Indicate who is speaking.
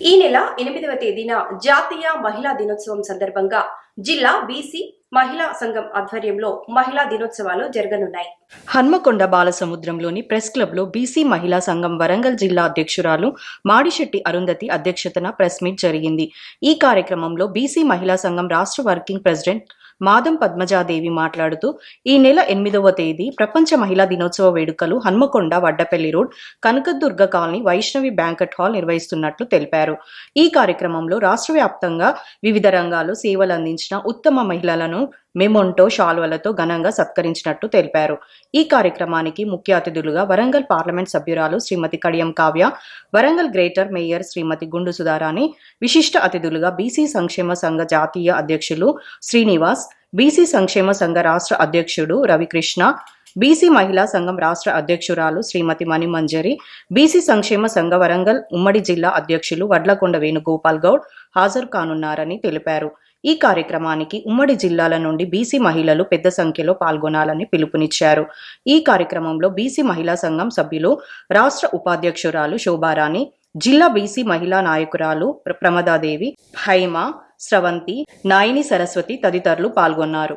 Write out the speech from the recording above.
Speaker 1: ఈ నెల ఎనిమిదవ తేదీన జాతీయ మహిళా దినోత్సవం సందర్భంగా జిల్లా బీసీ మహిళా సంఘం ఆధ్వర్యంలో మహిళా దినోత్సవాలు జరగనున్నాయి.
Speaker 2: హన్మకొండ బాలసముద్రంలోని ప్రెస్ క్లబ్లో బీసీ మహిళా సంఘం వరంగల్ జిల్లా అధ్యక్షురాలు మాడిశెట్టి అరుంధతి అధ్యక్షతన ప్రెస్ మీట్ జరిగింది. ఈ కార్యక్రమంలో బీసీ మహిళా సంఘం రాష్ట్ర వర్కింగ్ ప్రెసిడెంట్ మాదం పద్మజాదేవి మాట్లాడుతూ ఈ నెల ఎనిమిదవ తేదీ ప్రపంచ మహిళా దినోత్సవ వేడుకలు Hanmakonda Vaddepally road Kanakadurga colony Vaishnavi banquet hall నిర్వహిస్తున్నట్లు తెలిపారు. ఈ కార్యక్రమంలో రాష్ట్ర వ్యాప్తంగా వివిధ రంగాలు సేవలు అందించిన ఉత్తమ మహిళలను మెమొంటో షాల్వలతో ఘనంగా సత్కరించినట్టు తెలిపారు. ఈ కార్యక్రమానికి ముఖ్య అతిథులుగా వరంగల్ పార్లమెంట్ సభ్యురాలు శ్రీమతి కడియం కావ్య వరంగల్ గ్రేటర్ మేయర్ శ్రీమతి గుండు సుధారాణి విశిష్ట అతిథులుగా బీసీ సంక్షేమ సంఘ జాతీయ అధ్యక్షులు శ్రీనివాస్ బీసీ సంక్షేమ సంఘ రాష్ట్ర అధ్యక్షుడు రవికృష్ణ బీసీ మహిళా సంఘం రాష్ట్ర అధ్యక్షురాలు శ్రీమతి మణిమంజరి బీసీ సంక్షేమ సంఘ వరంగల్ ఉమ్మడి జిల్లా అధ్యక్షులు వడ్లకొండ వేణుగోపాల్ గౌడ్ హాజరు కానున్నారని తెలిపారు. ఈ కార్యక్రమానికి ఉమ్మడి జిల్లాల నుండి బీసీ మహిళలు పెద్ద సంఖ్యలో పాల్గొనాలని పిలుపునిచ్చారు. ఈ కార్యక్రమంలో బీసీ మహిళా సంఘం సభ్యులు రాష్ట్ర ఉపాధ్యక్షురాలు శోభారాణి జిల్లా బీసీ మహిళా నాయకురాలు ప్రమదాదేవి హైమ స్రవంతి నాయిని సరస్వతి తదితరులు పాల్గొన్నారు.